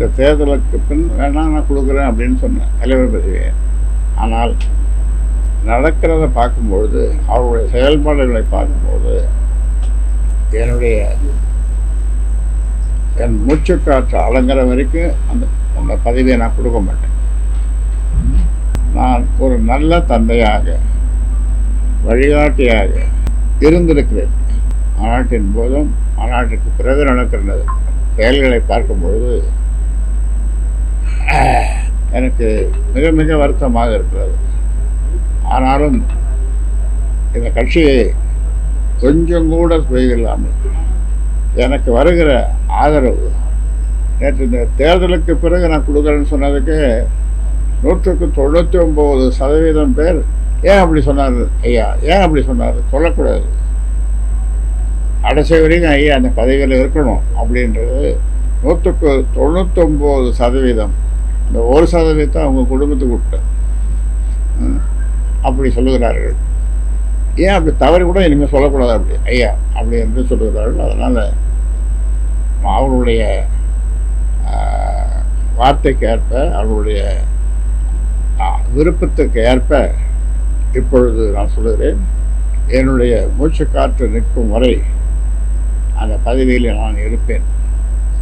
இந்த தேர்தலுக்கு பின் வேணா நான் கொடுக்குறேன் அப்படின்னு சொன்னேன் தலைவர் பதவியை. ஆனால் நடக்கிறத பார்க்கும்பொழுது அவருடைய செயல்பாடுகளை பார்க்கும்போது என்னுடைய என் மூச்சுக்காற்று அலங்குற வரைக்கும் அந்த அந்த பதவியை நான் கொடுக்க மாட்டேன். நான் ஒரு நல்ல தந்தையாக வழிகாட்டியாக இருந்திருக்கிறேன். மாநாட்டின் போதும் மாநாட்டிற்கு பிறகு நடக்கிற செயல்களை பார்க்கும்பொழுது எனக்கு மிக மிக வருத்தமாக இருக்கிறது. ஆனாலும் இந்த கட்சியை கொஞ்சம் கூட செய்தில்லாமல் எனக்கு வருகிற ஆதரவு நேற்று இந்த தேர்தலுக்கு பிறகு நான் கொடுக்குறேன்னு சொன்னதுக்கு நூற்றுக்கு தொண்ணூற்றி ஒம்பது சதவீதம் பேர் ஏன் அப்படி சொன்னார் ஐயா ஏன் அப்படி சொன்னார் சொல்லக்கூடாது. கடைசி வரைக்கும் ஐயா அந்த பதவியில் இருக்கணும் அப்படின்றது நூற்றுக்கு தொண்ணூத்தொம்பது சதவீதம் இந்த ஒரு சதவீதத்தை அவங்க குடும்பத்துக்கு விட்டேன். அப்படி சொல்லுகிறார்கள். ஏன் அப்படி தவறு கூட இனிமேல் சொல்லக்கூடாது அப்படி? ஐயா அப்படி என்று சொல்லுகிறார்கள். அதனால் அவர்களுடைய வார்த்தைக்கு ஏற்ப அவர்களுடைய விருப்பத்துக்கு ஏற்ப இப்பொழுது நான் சொல்லுகிறேன் என்னுடைய மூச்சு காற்று நிற்கும் வரை அந்த பதவியில் நான் இருப்பேன்.